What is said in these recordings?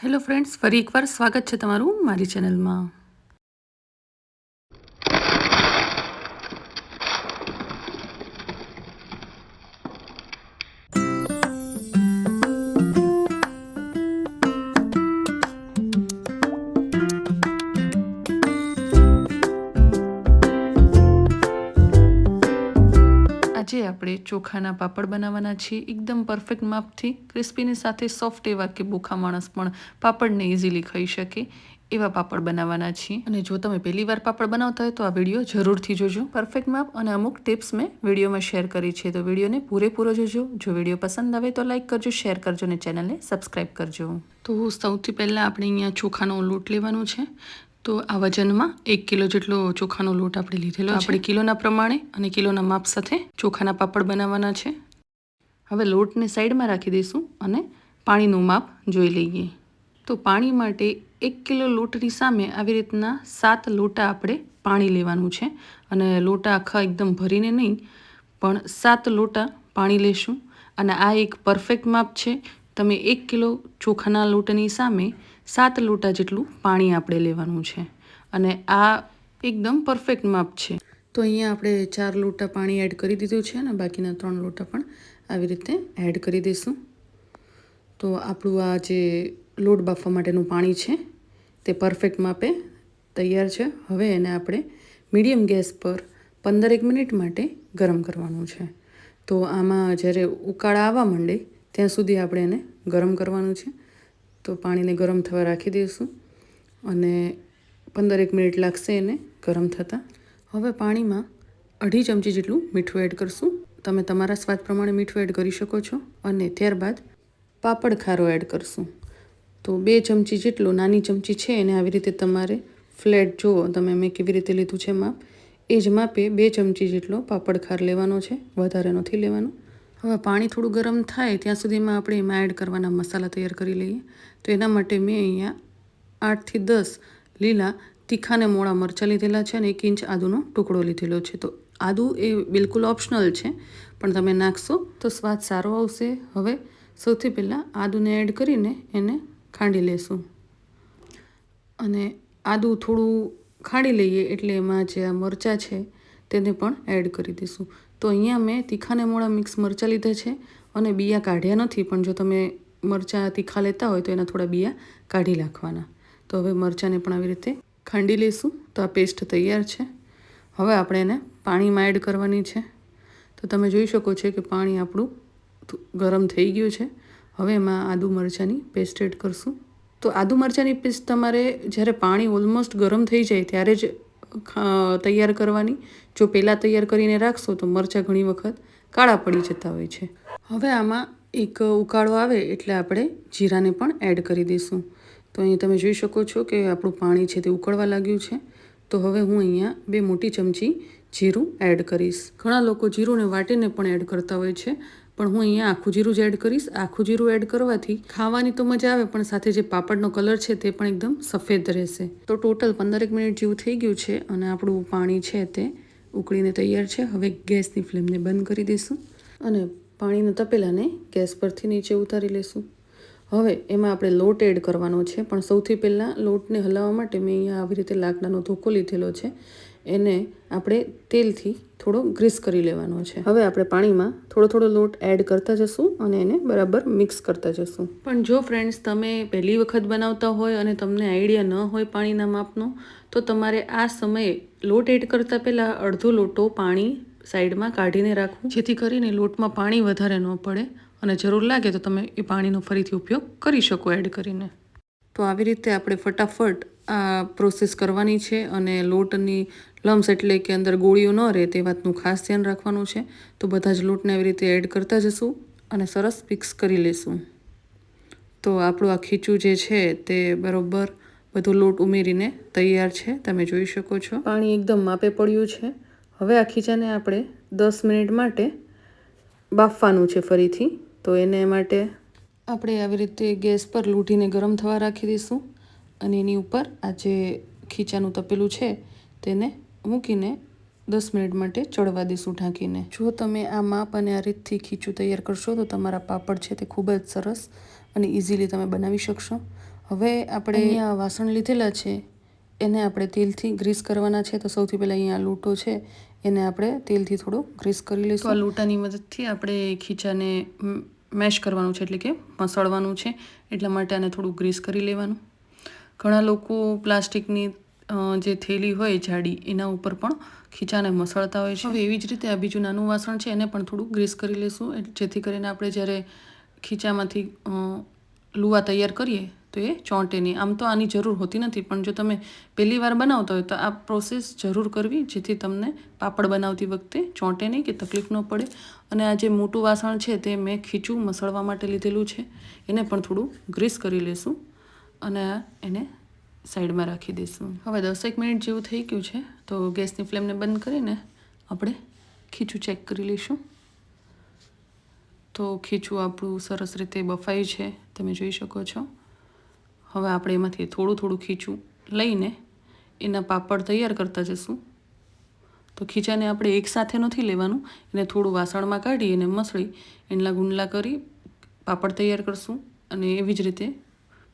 Hello friends ફરી એકવાર સ્વાગત છે તમારું મારી ચેનલમાં આજે આપણે ચોખાના પાપડ બનાવવાના છીએ, એકદમ પરફેક્ટ માપથી ક્રિસ્પીની સાથે સોફ્ટ એવા કે ભૂખા માણસ પણ પાપડને ઇઝીલી ખાઈ શકે એવા પાપડ બનાવવાના છીએ. અને જો તમે પહેલી વાર પાપડ બનાવતા હોય તો આ વીડિયો જરૂરથી જોજો. પરફેક્ટ માપ અને અમુક ટિપ્સ મેં વિડીયોમાં શેર કરી છે. તો વિડીયોને પૂરેપૂરો જોજો. જો વીડિયો પસંદ આવે તો લાઇક કરજો શેર કરજો અને ચેનલને સબસ્ક્રાઈબ કરજો. તો સૌથી પહેલાં આપણે અહીંયા ચોખાનો લોટ લેવાનો છે. તો આ વજનમાં એક કિલો જેટલો ચોખાનો લોટ આપણે લીધેલો આપણે કિલોના પ્રમાણે અને કિલોના માપ સાથે ચોખાના પાપડ બનાવવાના છે. હવે લોટને સાઈડમાં રાખી દઈશું અને પાણીનું માપ જોઈ લઈએ. તો પાણી માટે એક કિલો લોટની સામે આવી રીતના સાત લોટા આપણે પાણી લેવાનું છે. અને લોટા આખા એકદમ ભરીને નહીં, પણ સાત લોટા પાણી લેશું. અને આ એક પરફેક્ટ માપ છે. તમે એક કિલો ચોખાના લોટની સામે સાત લોટા જેટલું પાણી આપણે લેવાનું છે. અને આ એકદમ પરફેક્ટ માપ છે. તો અહીંયા આપણે ચાર લોટા પાણી એડ કરી દીધું છે અને બાકીના ત્રણ લોટા પણ આવી રીતે એડ કરી દઈશું. તો આપણું આ જે લોટ બાફવા માટેનું પાણી છે, તે પરફેક્ટ માપે તૈયાર છે. હવે એને આપણે મીડિયમ ગેસ પર પંદરેક મિનિટ માટે ગરમ કરવાનું છે. તો આમાં જ્યારે ઉકાળા આવવા માંડે, ત્યાં સુધી આપણે એને ગરમ કરવાનું છે. તો પાણીને ગરમ થવા રાખી દઈશું અને પંદરેક મિનિટ લાગશે એને ગરમ થતાં. હવે પાણીમાં અઢી ચમચી જેટલું મીઠું એડ કરશું. તમે તમારા સ્વાદ પ્રમાણે મીઠું એડ કરી શકો છો અને ત્યારબાદ પાપડ ખારો એડ કરશું. તો બે ચમચી જેટલો નાની ચમચી છે એને આવી રીતે તમારે ફ્લેટ જુઓ, તમે મેં કેવી રીતે લીધું છે માપ. એ જ માપે બે ચમચી જેટલો પાપડ ખાર લેવાનો છે, વધારે નથી લેવાનો. હવે પાણી થોડું ગરમ થાય ત્યાં સુધીમાં આપણે એમાં એડ કરવાના મસાલા તૈયાર કરી લઈએ. તો એના માટે મેં અહીંયા આઠથી દસ લીલા તીખાને મોળા મરચાં લીધેલા છે અને એક ઇંચ આદુનો ટુકડો લીધેલો છે. તો આદુ એ બિલકુલ ઓપ્શનલ છે, પણ તમે નાખશો તો સ્વાદ સારો આવશે. હવે સૌથી પહેલાં આદુને એડ કરીને એને ખાંડી લેશું. અને આદું થોડું ખાંડી લઈએ એટલે એમાં જે આ મરચાં છે તેને પણ એડ કરી દઈશું. તો અહીંયા મેં તીખાને મોળા મિક્સ મરચાં લીધા છે અને બિયા કાઢ્યા નથી, પણ જો તમે મરચાં તીખા લેતા હોય તો એના થોડા બિયા કાઢી નાખવાના. તો હવે મરચાંને પણ આવી રીતે ખાંડી લઈશું. તો આ પેસ્ટ તૈયાર છે. હવે આપણે એને પાણીમાં એડ કરવાની છે. તો તમે જોઈ શકો છો કે પાણી આપણું ગરમ થઈ ગયું છે. હવે એમાં આદુ મરચાંની પેસ્ટ એડ કરશું. તો આદુ મરચાંની પેસ્ટ તમારે જ્યારે પાણી ઓલમોસ્ટ ગરમ થઈ જાય ત્યારે જ તૈયાર કરવાની. જો પહેલાં તૈયાર કરીને રાખશો તો મરચાં ઘણી વખત કાળા પડી જતા હોય છે. હવે આમાં એક ઉકાળો આવે એટલે આપણે જીરાને પણ એડ કરી દઈશું. તો અહીં તમે જોઈ શકો છો કે આપણું પાણી છે તે ઉકળવા લાગ્યું છે. તો હવે હું અહીંયા બે મોટી ચમચી જીરું એડ કરીશ. ઘણા લોકો જીરુંને વાટીને પણ એડ કરતા હોય છે, પણ હું અહીંયા આખું જીરું જ એડ કરીશ. આખું જીરું એડ કરવાથી ખાવાની તો મજા આવે, પણ સાથે જે પાપડનો કલર છે તે પણ એકદમ સફેદ રહેશે. તો ટોટલ પંદરેક મિનિટ જેવું થઈ ગયું છે અને આપણું પાણી છે તે ઉકળીને તૈયાર છે. હવે ગેસની ફ્લેમને બંધ કરી દઈશું. અને પાણીના તપેલાને ગેસ પરથી નીચે ઉતારી લઈશું હવે એમાં આપણે લોટ એડ કરવાનો છે, પણ સૌથી પહેલાં લોટને હલાવવા માટે મેં અહીંયા આવી રીતે લાકડાનો ધોકો લીધેલો છે. એને આપણે તેલથી થોડો ગ્રીસ કરી લેવાનો છે. હવે આપણે પાણીમાં થોડો થોડો લોટ એડ કરતા જશું અને એને બરાબર મિક્સ કરતા જશું. પણ જો ફ્રેન્ડ્સ, તમે પહેલી વખત બનાવતા હોય અને તમને આઈડિયા ન હોય પાણીના માપનો, તો તમારે આ સમયે લોટ એડ કરતાં પહેલાં અડધો લોટો પાણી સાઈડમાં કાઢીને રાખવું. જેથી કરીને લોટમાં પાણી વધારે ન પડે અને જરૂર લાગે તો તમે એ પાણીનો ફરીથી ઉપયોગ કરી શકો એડ કરીને. તો આવી રીતે આપણે ફટાફટ આ પ્રોસેસ કરવાની છે અને લોટની લમ્સ એટલે કે અંદર ગોળીઓ ન રહે તે વાતનું ખાસ ધ્યાન રાખવાનું છે. તો બધા જ લોટને આવી રીતે એડ કરતા જશું અને સરસ મિક્સ કરી લેશું. તો આપણું આ ખીચું જે છે તે બરાબર બધો લોટ ઉમેરીને તૈયાર છે. તમે જોઈ શકો છો. પાણી એકદમ માપે પડ્યું છે. હવે આ ખીચાને આપણે દસ મિનિટ માટે બાફવાનું છે ફરીથી. તો એને માટે આપણે આવી રીતે ગેસ પર લૂંટીને ગરમ થવા રાખી દઈશું. અને એની ઉપર આ જે ખીચાનું તપેલું છે તેને મૂકીને દસ મિનિટ માટે ચડવા દઈશું ઢાંકીને. જો તમે આ માપ અને આ રીતથી ખીચું તૈયાર કરશો તો તમારા પાપડ છે તે ખૂબ જ સરસ અને ઇઝીલી તમે બનાવી શકશો. હવે આપણે અહીંયા વાસણ લીધેલા છે. એને આપણે તેલથી ગ્રીસ કરવાના છે. તો સૌથી પહેલાં અહીંયા લૂંટો છે. એને આપણે તેલથી થોડો ગ્રીસ કરી લઈશું આ લૂંટાની મદદથી આપણે ખીચાને મેશ કરવાનું છે એટલે કે મસળવાનું છે. એટલા માટે આને થોડું ગ્રીસ કરી લેવાનું. ઘણા લોકો પ્લાસ્ટિકની જે થેલી હોય જાડી એના ઉપર પણ ખીચાને મસળતા હોય છે. હવે એવી જ રીતે આ બીજું નાનું વાસણ છે એને પણ થોડું ગ્રીસ કરી લઈશું એટલે જેથી કરીને આપણે જ્યારે ખીચામાંથી લુવા તૈયાર કરીએ તો એ ચોંટે નહીં. આમ તો આની જરૂર હોતી નથી, પણ જો તમે પહેલી વાર બનાવતા હોય તો આ પ્રોસેસ જરૂર કરવી, જેથી તમને પાપડ બનાવતી વખતે ચોંટે નહીં કે તકલીફ ન પડે. અને આ જે મોટું વાસણ છે તે મેં ખીચું મસળવા માટે લીધેલું છે. એને પણ થોડું ગ્રીસ કરી લેશું અને એને સાઈડમાં રાખી દઈશું. હવે દસેક મિનિટ જેવું થઈ ગયું છે, તો ગેસની ફ્લેમને બંધ કરીને આપણે ખીચું ચેક કરી લઈશું. તો ખીચું આપણું સરસ રીતે બફાયું છે, તમે જોઈ શકો છો. હવે આપણે એમાંથી થોડું થોડું ખીચું લઈને એના પાપડ તૈયાર કરતા જશું. તો ખીચાને આપણે એકસાથે નથી લેવાનું. એને થોડું વાસણમાં કાઢી અને મસળી એના ગુંડલા કરી પાપડ તૈયાર કરશું. અને એવી જ રીતે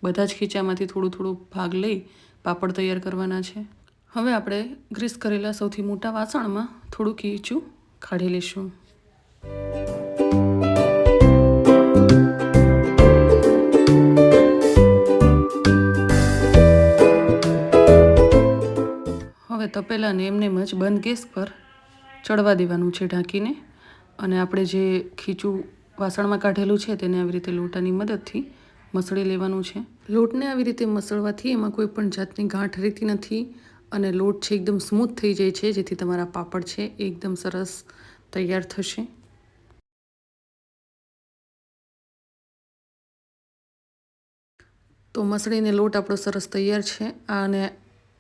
બધા જ ખીચામાંથી થોડું થોડું ભાગ લઈ પાપડ તૈયાર કરવાના છે. હવે આપણે ગ્રીસ કરેલા સૌથી મોટા વાસણમાં થોડું ખીચું કાઢી લઈશું. હવે તપેલાને એમને જ બંધ ગેસ પર ચડવા દેવાનું છે ઢાંકીને. અને આપણે જે ખીચું વાસણમાં કાઢેલું છે તેને આવી રીતે લોટાની મદદથી મસળી લેવાનું છે. લોટને આવી રીતે મસળવાથી એમાં કોઈ પણ જાતની ગાંઠ રહેતી નથી અને લોટ છે એકદમ સ્મૂથ થઈ જાય છે, જેથી તમારા પાપડ છે એ એકદમ સરસ તૈયાર થશે. તો મસળીને લોટ આપણો સરસ તૈયાર છે. અને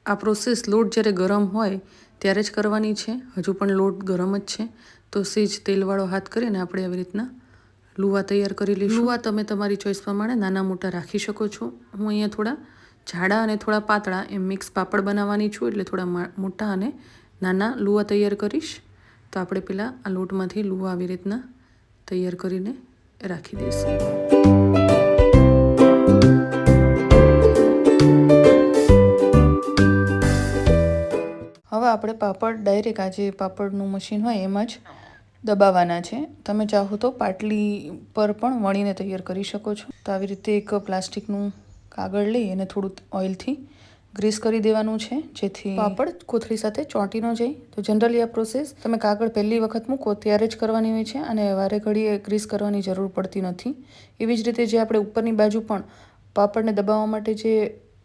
આ પ્રોસેસ લોટ જ્યારે ગરમ હોય, ત્યારે જ કરવાની છે. હજુ પણ લોટ ગરમ જ છે. તો સેજ તેલવાળો હાથ કરીને આપણે આવી રીતના લુવા તૈયાર કરી લઈશું. લુવા તમે તમારી ચોઈસ પ્રમાણે નાના મોટા રાખી શકો છો. હું અહીંયા થોડા જાડા અને થોડા પાતળા એમ મિક્સ પાપડ બનાવવાની છું, એટલે થોડા મોટા અને નાના લુવા તૈયાર કરીશ. તો આપણે પહેલાં આ લોટમાંથી લુવા આવી રીતના તૈયાર કરીને રાખી દઈશું. આપણે પાપડ ડાયરેક્ટ આ જે પાપડનું મશીન હોય એમાં જ દબાવવાના છે. તમે ચાહો તો પાટલી પર પણ વણીને તૈયાર કરી શકો છો. તો આવી રીતે એક પ્લાસ્ટિકનું કાગળ લઈ અને થોડું ઓઇલથી ગ્રીસ કરી દેવાનું છે, જેથી પાપડ કોથળી સાથે ચોંટી ન જાય. તો જનરલી આ પ્રોસેસ તમે કાગળ પહેલી વખત મૂકો ત્યારે જ કરવાની હોય છે અને વારે ઘડીએ ગ્રીસ કરવાની જરૂર પડતી નથી. એવી જ રીતે જે આપણે ઉપરની બાજુ પણ પાપડને દબાવવા માટે જે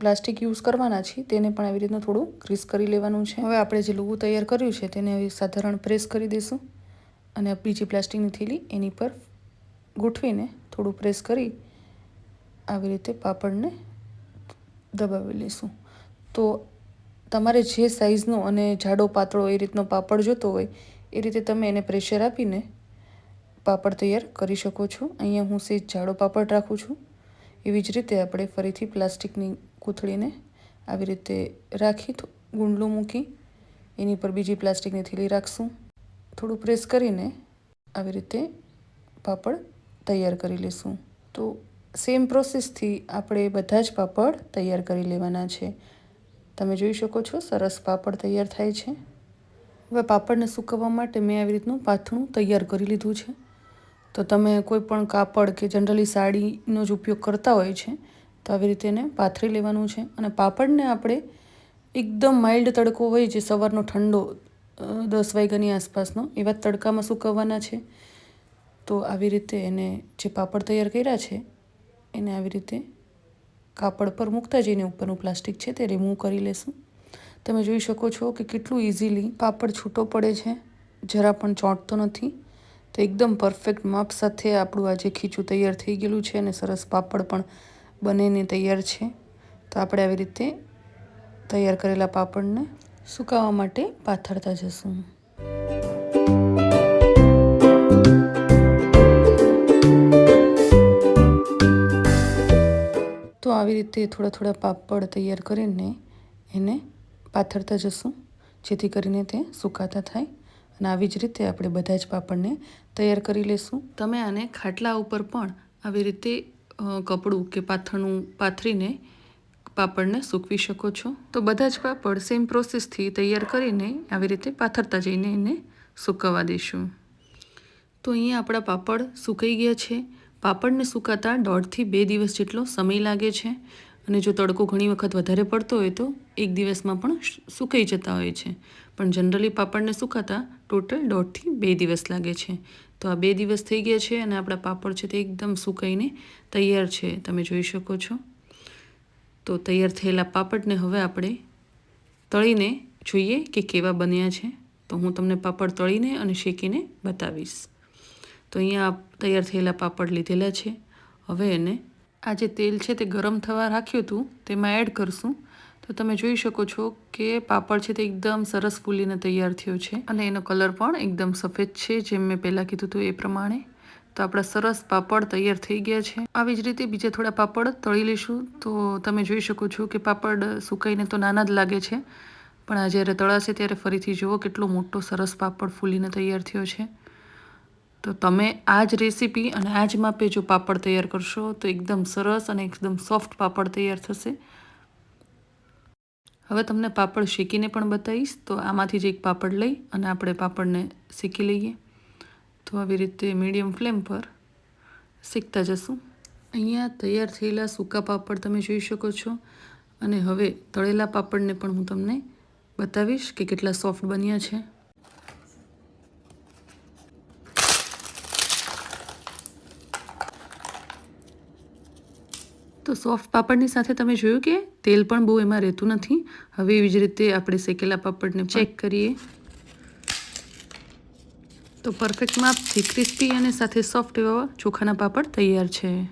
પ્લાસ્ટિક યુઝ કરવાના છીએ, તેને પણ આવી રીતનું થોડું ગ્રીસ કરી લેવાનું છે. હવે આપણે જે લુગું તૈયાર કર્યું છે, તેને સાધારણ પ્રેસ કરી દઈશું અને બીજી પ્લાસ્ટિકની થેલી એની પર ગોઠવીને થોડું પ્રેસ કરી આવી રીતે પાપડને દબાવી લઈશું. તો તમારે જે સાઇઝનો અને જાડો પાતળો એ રીતનો પાપડ જોતો હોય, એ રીતે તમે એને પ્રેશર આપીને પાપડ તૈયાર કરી શકો છો. અહીંયા હું સેજ જાડો પાપડ રાખું છું. એવી જ રીતે આપણે ફરીથી પ્લાસ્ટિકની કોથળીને આવી રીતે રાખી ગુંડલું મૂકી એની પર બીજી પ્લાસ્ટિકની થેલી રાખશું. થોડું પ્રેસ કરીને આવી રીતે પાપડ તૈયાર કરી લઈશું તો સેમ પ્રોસેસથી આપણે બધા જ પાપડ તૈયાર કરી લેવાના છે. તમે જોઈ શકો છો, સરસ પાપડ તૈયાર થાય છે. હવે પાપડને સૂકવવા માટે મેં આવી રીતનું પાથણું તૈયાર કરી લીધું છે. તો તમે કોઈ પણ કાપડ કે જનરલી સાડીનો જ ઉપયોગ કરતા હોય છે તો આવી રીતે એને પાથરી લેવાનું છે. અને પાપડને આપણે એકદમ માઇલ્ડ તડકો હોય જે સવારનો ઠંડો દસ વાગ્યાની આસપાસનો, એવા તડકામાં સૂકવવાના છે. તો આવી રીતે એને જે પાપડ તૈયાર કર્યા છે, એને આવી રીતે કાપડ પર મૂકતા જઈને ઉપરનું પ્લાસ્ટિક છે તે રિમૂવ કરી લેશું. તમે જોઈ શકો છો કે કેટલું ઇઝીલી પાપડ છૂટો પડે છે. જરા પણ ચોંટતો નથી. તો એકદમ પરફેક્ટ માપ સાથે આપણું આજે ખીચું તૈયાર થઈ ગયેલું છે અને સરસ પાપડ પણ બનીને તૈયાર છે. તો આપણે આવી રીતે તૈયાર કરેલા પાપડને સુકાવવા માટે પાથરતા જશું. તો આવી રીતે થોડા થોડા પાપડ તૈયાર કરીને એને પાથરતા જશું. જેથી કરીને તે સુકાતા થાય અને આવી જ રીતે આપણે બધા જ પાપડને તૈયાર કરી લેશું. તમે આને ખાટલા ઉપર પણ આવી રીતે કપડું કે પાથરણું પાથરીને પાપડને સૂકવી શકો છો. તો બધા જ પાપડ સેમ પ્રોસેસથી તૈયાર કરીને આવી રીતે પાથરતા જઈને એને સૂકવવા દઈશું. તો અહીંયા આપણા પાપડ સુકાઈ ગયા છે. પાપડને સુકાતા દોઢથી બે દિવસ જેટલો સમય લાગે છે. અને જો તડકો ઘણી વખત વધારે પડતો હોય તો એક દિવસમાં પણ સુકાઈ જતા હોય છે. પણ જનરલી પાપડને સુકાતા ટોટલ દોઢથી બે દિવસ લાગે છે. તો આ બે દિવસ થઈ ગયા છે અને આપણા પાપડ છે તે એકદમ સુકાઈને તૈયાર છે. તમે જોઈ શકો છો. તો તૈયાર થયેલા પાપડને હવે આપણે તળીને જોઈએ કે કેવા બન્યા છે. તો હું તમને પાપડ તળીને અને શેકીને બતાવીશ. તો અહીંયા તૈયાર થયેલા પાપડ લીધેલા છે. હવે એને આ જે તેલ છે તે ગરમ થવા રાખ્યું હતું, તેમાં એડ કરશું. તો તમે જોઈ શકો છો કે પાપડ છે તે એકદમ સરસ ફૂલીને તૈયાર થયો છે. અને એનો કલર પણ એકદમ સફેદ છે, જેમ મેં પહેલાં કીધું હતું એ પ્રમાણે. તો આપણા સરસ પાપડ તૈયાર થઈ ગયા છે. આવી જ રીતે બીજા થોડા પાપડ તળી લઈશું. તો તમે જોઈ શકો છો કે પાપડ સુકાઈને તો નાના જ લાગે છે. પણ આ જ્યારે તળાશે ત્યારે ફરીથી જુઓ કેટલો મોટો સરસ પાપડ ફૂલીને તૈયાર થયો છે. તો તમે આ જ રેસીપી અને આ જ માપે જો પાપડ તૈયાર કરશો તો એકદમ સરસ અને એકદમ સોફ્ટ પાપડ તૈયાર થશે. હવે તમને પાપડ શેકીને પણ બતાવીશ, તો આમાંથી જ એક પાપડ લઈ અને આપણે પાપડને શેકી લઈએ. તો આવી રીતે મીડિયમ ફ્લેમ પર શેકતા જશું. અહીંયા તૈયાર થયેલા સૂકા પાપડ તમે જોઈ શકો છો. અને હવે તળેલા પાપડને પણ હું તમને બતાવીશ કે કેટલા સોફ્ટ બન્યા છે. તો સોફ્ટ પાપડની સાથે તમે જોયું કે તેલ પણ બહુ એમાં રહેતું નથી. હવે એવી જ રીતે આપણે શેકેલા પાપડને ચેક કરીએ. તો પરફેક્ટ માપથી ક્રિસ્પી અને સાથે સોફ્ટ એવા ચોખાના પાપડ તૈયાર છે.